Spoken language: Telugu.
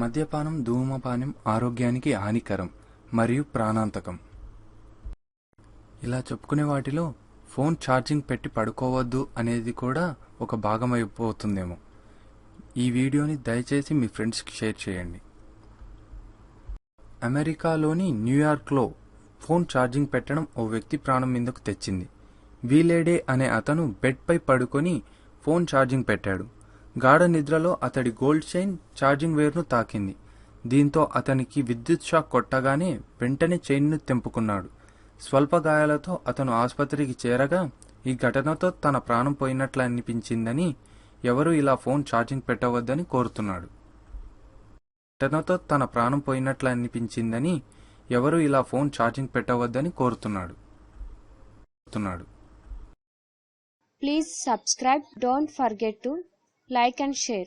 మద్యపానం ధూమపానం ఆరోగ్యానికి హానికరం మరియు ప్రాణాంతకం. ఇలా చెప్పుకునే వాటిలో ఫోన్ ఛార్జింగ్ పెట్టి పడుకోవద్దు అనేది కూడా ఒక భాగం అయిపోతుందేమో ఈ వీడియోని దయచేసి మీ ఫ్రెండ్స్కి షేర్ చేయండి. అమెరికాలోని న్యూయార్క్లో ఫోన్ ఛార్జింగ్ పెట్టడం ఓ వ్యక్తి ప్రాణం మీదకు తెచ్చింది. వీలేడే అనే అతను బెడ్పై పడుకొని ఫోన్ ఛార్జింగ్ పెట్టాడు. గాఢ నిద్రలో అతడి గోల్డ్ చైన్ ఛార్జింగ్ వైర్ను తాకింది. దీంతో అతనికి విద్యుత్ షాక్ కొట్టగానే వెంటనే చైన్ను తెంపుకున్నాడు. స్వల్ప గాయాలతో అతను ఆసుపత్రికి చేరగా ఈ ఘటనతో తన ప్రాణం పోయినట్లు అనిపించిందని ఎవరు ఇలా ఫోన్ ఛార్జింగ్ పెట్టవద్దని కోరుతున్నాడు. ఘటనతో తన ప్రాణం పోయినట్లు అనిపించిందని ఎవరు ఇలా ఫోన్ ఛార్జింగ్ పెట్టవద్దని కోరుతున్నాడు. కోరుతున్నాడు. Please subscribe. Don't forget like and share.